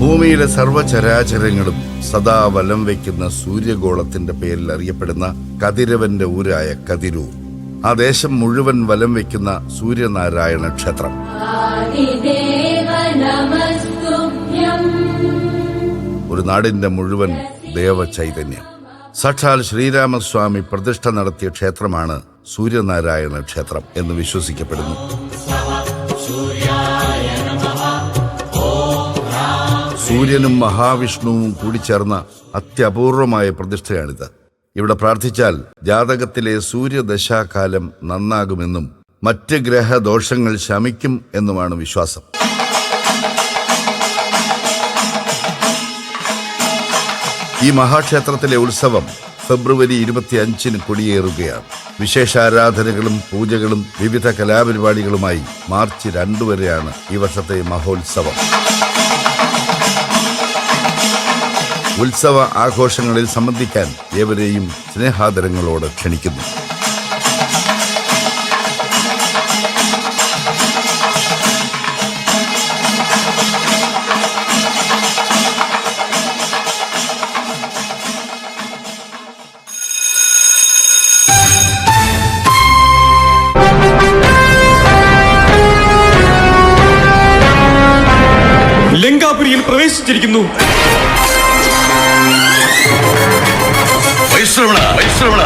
ഭൂമിയിലെ സർവചരാചരങ്ങളും സദാ വലം വയ്ക്കുന്ന സൂര്യഗോളത്തിന്റെ പേരിൽ അറിയപ്പെടുന്ന കതിരവന്റെ ഊരായ കതിരൂർ ആ ദേശം മുഴുവൻ വലം വയ്ക്കുന്ന സൂര്യനാരായണ ക്ഷേത്രം. ഒരു നാടിന്റെ മുഴുവൻ ദേവചൈതന്യം. സക്ഷാൽ ശ്രീരാമസ്വാമി പ്രതിഷ്ഠ നടത്തിയ ക്ഷേത്രമാണ് സൂര്യനാരായണ ക്ഷേത്രം എന്ന് വിശ്വസിക്കപ്പെടുന്നു. സൂര്യനും മഹാവിഷ്ണുവും കൂടി ചേർന്ന അത്യപൂർവമായ പ്രതിഷ്ഠയാണിത്. ഇവിടെ പ്രാർത്ഥിച്ചാൽ ജാതകത്തിലെ സൂര്യദശാകാലം നന്നാകുമെന്നും മറ്റ് ഗ്രഹദോഷങ്ങൾ ശമിക്കും എന്നുമാണ് വിശ്വാസം. ഈ മഹാക്ഷേത്രത്തിലെ ഉത്സവം ഫെബ്രുവരി ഇരുപത്തിയഞ്ചിന് കൊടിയേറുകയാണ്. വിശേഷാരാധനകളും പൂജകളും വിവിധ കലാപരിപാടികളുമായി മാർച്ച് രണ്ടു വരെയാണ് ഈ വർഷത്തെ മഹോത്സവം. ഉത്സവ ആഘോഷങ്ങളിൽ സംബന്ധിക്കാൻ ഏവരെയും സ്നേഹാദരങ്ങളോട് ക്ഷണിക്കുന്നു. ലങ്കാപുരിയിൽ പ്രവേശിച്ചിരിക്കുന്നു. ವೈಶ್ರವಣ ವೈಶ್ರವಣ